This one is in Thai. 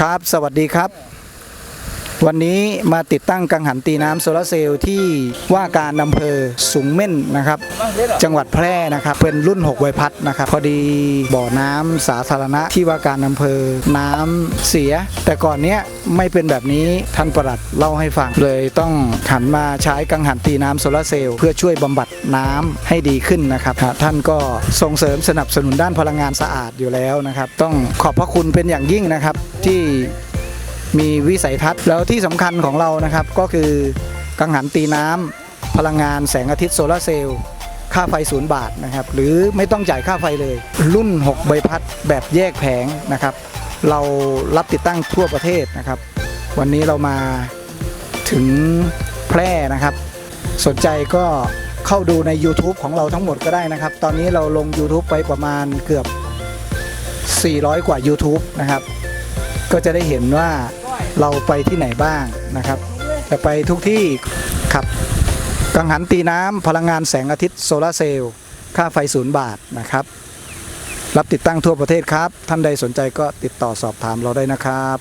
ครับ สวัสดีครับ วันนี้มาติดตั้งกังหันตีน้ำโซลาร์เซลล์ที่ว่าการอำเภอสูงเม่นนะครับ จังหวัดแพร่นะครับเป็นรุ่น6ใบพัดนะครับ พอดีบ่อน้ำสาธารณะที่ว่าการอำเภอน้ำเสีย แต่ก่อนเนี้ยไม่เป็นแบบนี้ท่านประหลัดเล่าให้ฟัง เลยต้องหันมาใช้กังหันตีน้ำโซลาร์เซลล์เพื่อช่วยบำบัดน้ำให้ดีขึ้นนะครับท่านก็ส่งเสริมสนับสนุนด้านพลังงานสะอาดอยู่แล้วนะครับ ต้องขอบพระคุณเป็นอย่างยิ่งนะครับที่ มีวิสัยทัศน์ แล้วที่สำคัญของเรานะครับก็คือกังหันตีน้ำพลังงานแสงอาทิตย์โซลาร์เซลล์ค่าไฟศูนย์บาทนะครับหรือไม่ต้องจ่ายค่าไฟเลย รุ่น 6 ใบพัดแบบแยกแผงนะครับ เรารับติดตั้งทั่วประเทศนะครับ วันนี้เรามาถึงแพร่นะครับ สนใจก็เข้าดูใน YouTube ของเราทั้งหมดก็ได้นะครับ ตอนนี้เราลง YouTube ไปประมาณเกือบ 400 กว่า YouTube นะครับ ก็จะได้เห็นว่า เราไปที่ไหนบ้างนะครับ จะไปทุกที่ครับกังหันตีน้ำพลังงานแสงอาทิตย์โซลาร์เซลล์ค่าไฟศูนย์บาทนะครับ รับติดตั้งทั่วประเทศครับ ท่านใดสนใจก็ติดต่อสอบถามเราได้นะครับ